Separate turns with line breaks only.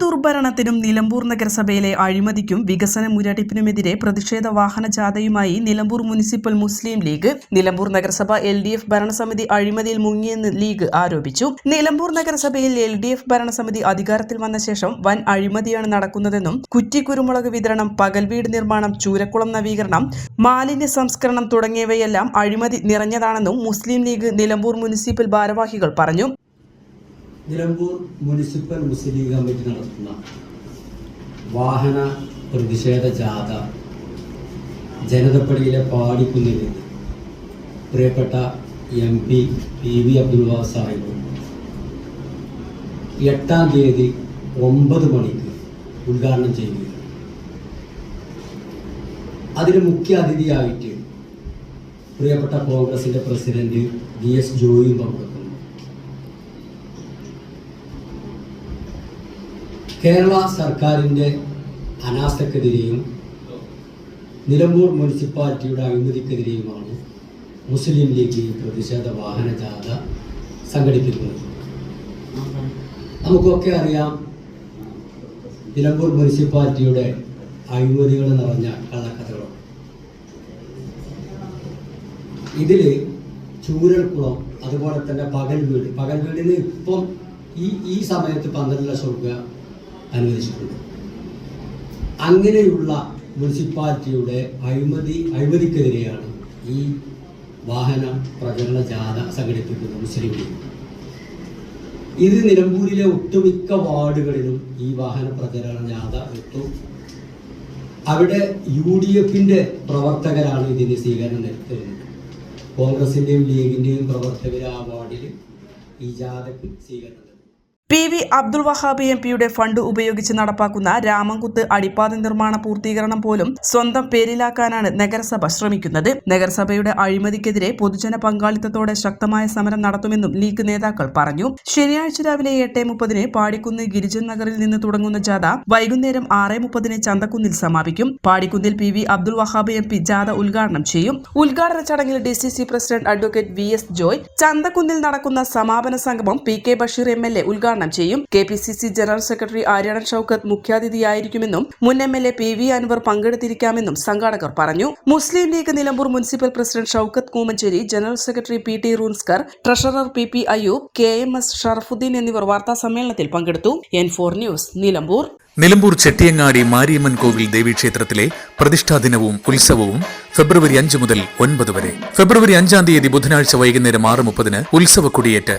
ദുർഭരണത്തിനും നിലമ്പൂർ നഗരസഭയിലെ അഴിമതിക്കും വികസന മുരടിപ്പിനുമെതിരെ പ്രതിഷേധ വാഹന ജാഥയുമായി നിലമ്പൂർ മുനിസിപ്പൽ മുസ്ലിം ലീഗ് നിലമ്പൂർ നഗരസഭ എൽ ഡി എഫ് ഭരണസമിതി അഴിമതിയിൽ മുങ്ങിയെന്ന് ലീഗ് ആരോപിച്ചു. നിലമ്പൂർ നഗരസഭയിൽ എൽ ഡി എഫ് ഭരണസമിതി അധികാരത്തിൽ വന്ന ശേഷം വൻ അഴിമതിയാണ് നടക്കുന്നതെന്നും കുറ്റിക്കുരുമുളക് വിതരണം പകൽ വീട് നിർമ്മാണം ചൂരക്കുളം നവീകരണം മാലിന്യ സംസ്കരണം തുടങ്ങിയവയെല്ലാം അഴിമതി നിറഞ്ഞതാണെന്നും മുസ്ലിം ലീഗ് നിലമ്പൂർ മുനിസിപ്പൽ ഭാരവാഹികൾ പറഞ്ഞു.
നിലമ്പൂർ മുനിസിപ്പൽ മുസ്ലിം ലീഗ് കമ്മിറ്റി നടത്തുന്ന വാഹന പ്രതിഷേധ ജാഥ ജനതപ്പടിയിലെ പാടിക്കുന്നിൽ പ്രിയപ്പെട്ട M P P V Abdul Sahib. എട്ടാം തീയതി ഒമ്പത് മണിക്ക് ഉദ്ഘാടനം ചെയ്യുകയാണ്. അതിന് മുഖ്യ അതിഥിയായിട്ട് പ്രിയപ്പെട്ട കോൺഗ്രസിന്റെ പ്രസിഡന്റ് വി എസ് ജോയിയും പങ്കെടുക്കുന്നു. കേരള സർക്കാരിന്റെ അനാസ്ഥക്കെതിരെയും നിലമ്പൂർ മുനിസിപ്പാലിറ്റിയുടെ അഴിമതിക്കെതിരെയുമാണ് മുസ്ലിം ലീഗ് പ്രതിഷേധ വാഹന ജാഥ സംഘടിപ്പിക്കുന്നത്. നമുക്കൊക്കെ അറിയാം നിലമ്പൂർ മുനിസിപ്പാലിറ്റിയുടെ അഴിമതികൾ നിറഞ്ഞ കള്ളക്കഥകളാണ്. ഇതിൽ ചൂരൽക്കുളം അതുപോലെ തന്നെ പകൽ വീട് പകൽ വീടിന് ഇപ്പം ഈ ഈ സമയത്ത് പന്ത്രണ്ട് ലക്ഷം രൂപ അനുവദിച്ചിട്ടുണ്ട്. അങ്ങനെയുള്ള മുനിസിപ്പാലിറ്റിയുടെ അഴിമതി അഴിമതിക്കെതിരെയാണ് ഈ വാഹന പ്രചരണ ജാഥ സംഘടിപ്പിക്കുന്നത് മുസ്ലിം ലീഗ് ഇത് നിലമ്പൂരിലെ ഒട്ടുമിക്ക വാർഡുകളിലും ഈ വാഹന പ്രചരണ ജാഥ എത്തും. അവിടെ യു ഡി എഫിന്റെ പ്രവർത്തകരാണ് ഇതിന് സ്വീകരണം നൽകുന്നത്. കോൺഗ്രസിന്റെയും ലീഗിന്റെയും പ്രവർത്തകർ ആ വാർഡിൽ ഈ ജാഥയ്ക്ക് സ്വീകരണം
P V Abdul Wahab M പിയുടെ ഫണ്ട് ഉപയോഗിച്ച് നടപ്പാക്കുന്ന രാമൻകുത്ത് അടിപ്പാത നിർമ്മാണ പൂർത്തീകരണം പോലും സ്വന്തം പേരിലാക്കാനാണ് നഗരസഭ ശ്രമിക്കുന്നത്. നഗരസഭയുടെ അഴിമതിക്കെതിരെ പൊതുജന പങ്കാളിത്തത്തോടെ ശക്തമായ സമരം നടത്തുമെന്നും ലീഗ് നേതാക്കൾ പറഞ്ഞു. ശനിയാഴ്ച രാവിലെ എട്ട് മുപ്പതിന് പാടിക്കുന്ന് ഗിരിജൻ നഗറിൽ നിന്ന് തുടങ്ങുന്ന ജാഥ വൈകുന്നേരം ആറ് മുപ്പതിന് ചന്തക്കുന്നിൽ സമാപിക്കും. പാടിക്കുന്നിൽ P V Abdul Wahab M P ജാഥ ഉദ്ഘാടനം ചെയ്യും. ഉദ്ഘാടന ചടങ്ങിൽ D C C president advocate V S Joy ചന്തക്കുന്നിൽ നടക്കുന്ന സമാപന സംഗമം P K Basheer M L A ഉദ്ഘാടനം ചെയ്യും. K P C C general secretary Aryadan Shoukath മുഖ്യാതിഥിയായിരിക്കുമെന്നും മുൻ M L A P V Anvar പങ്കെടുത്തിരിക്കാമെന്നും സംഘാടകർ പറഞ്ഞു. Muslim League Nilambur municipal president Shoukath Koomancheri general secretary P T റൂൺസ്കർ treasurer P P Ayyub K M S Sharafudheen എന്നിവർ വാർത്താ സമ്മേളനത്തിൽ പങ്കെടുത്തു. N four news Nilambur.
Nilambur Chettiyangadi Mariamman കോവിൽ ദേവീക്ഷേത്രത്തിലെ പ്രതിഷ്ഠാ ദിനവും ഉത്സവവും ഫെബ്രുവരി അഞ്ച് മുതൽ ഒൻപത് വരെ. ഫെബ്രുവരി അഞ്ചാം തീയതി ബുധനാഴ്ച വൈകുന്നേരം ആറ് മുപ്പതിന് ഉത്സവ കൊടിയേറ്റ്